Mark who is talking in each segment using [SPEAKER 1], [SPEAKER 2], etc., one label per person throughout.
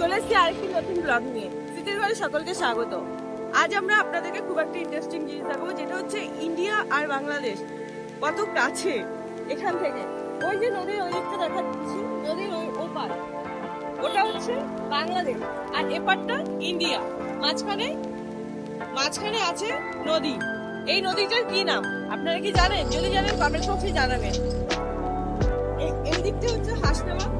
[SPEAKER 1] চলে এসেছি আরেকটি নতুন ব্লগ নিয়ে। স্মৃতির ঘরে সকলকে স্বাগত। আজ আমরা আপনাদেরকে খুব একটা ইন্টারেস্টিং জিনিস দেখাবো, যেটা হচ্ছে ইন্ডিয়া আর বাংলাদেশ। কত কাছে এখান থেকে। ওই যে নদীর ওই দিকটা দেখা যাচ্ছে নদীর ওই ওপার ওটা হচ্ছে বাংলাদেশ। আর এপারটা ইন্ডিয়া। মাঝখানে মাঝখানে আছে নদী। এই নদীটার কি নাম? আপনারা কি জানেন? যদি জানেন কমেন্ট বক্সে জানাবেন। এই দিকটা হচ্ছে হাসনাবাদ।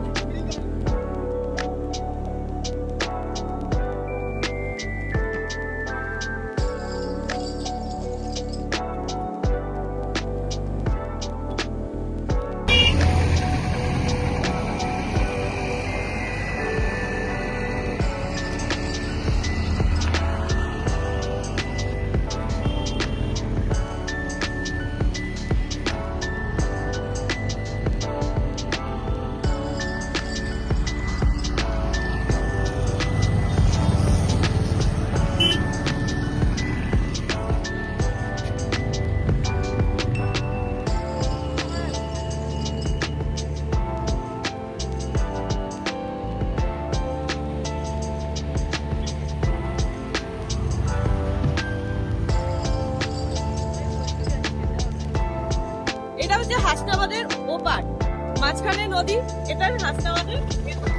[SPEAKER 1] মাঝখানে নদী এটা হাসনাবাদের এপার।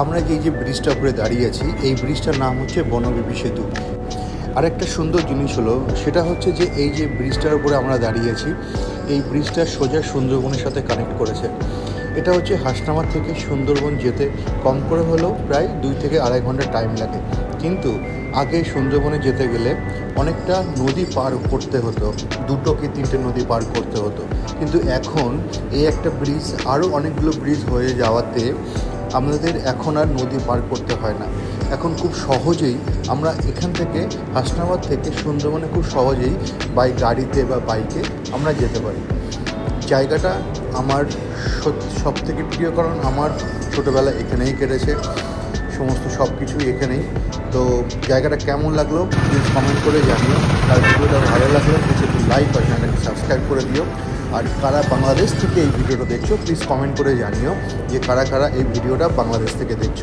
[SPEAKER 2] আমরা যে যে ব্রিজটা উপরে দাঁড়িয়ে আছি, এই ব্রিজটার নাম হচ্ছে বনবিবি সেতু আর একটা সুন্দর জিনিস হলো, সেটা হচ্ছে যে এই যে ব্রিজটার উপরে আমরা দাঁড়িয়ে আছি, এই ব্রিজটা সোজা সুন্দরবনের সাথে কানেক্ট করেছে। এটা হচ্ছে হাসনামার থেকে সুন্দরবন যেতে, কম করে হলেও প্রায় দুই থেকে আড়াই ঘণ্টা টাইম লাগে। কিন্তু আগে সুন্দরবনে যেতে গেলে অনেকটা নদী পার করতে হতো, দুটো কি তিনটে নদী পার করতে হতো। কিন্তু এখন এই একটা ব্রিজ আরও অনেকগুলো ব্রিজ হয়ে যাওয়াতে আমাদের এখন আর নদী পার করতে হয় না। এখন খুব সহজেই আমরা এখান থেকে হাসনাবাদ থেকে সুন্দরবনে খুব সহজেই বাই গাড়িতে বা বাইকে আমরা যেতে পারি। জায়গাটা আমার সব থেকে প্রিয় কারণ আমার ছোটোবেলা এখানেই কেটেছে। সমস্ত সব কিছুই এখানেই তো জায়গাটা কেমন লাগল প্লিজ কমেন্ট করে জানিও। আর ভিডিওটা ভালো লাগল প্লিজ একটু লাইক আর চ্যানেলকে সাবস্ক্রাইব করে দিও। আর কারা বাংলাদেশ থেকে এই ভিডিওটা দেখছ প্লিজ কমেন্ট করে জানিও যে কারা কারা এই ভিডিওটা বাংলাদেশ থেকে দেখছ।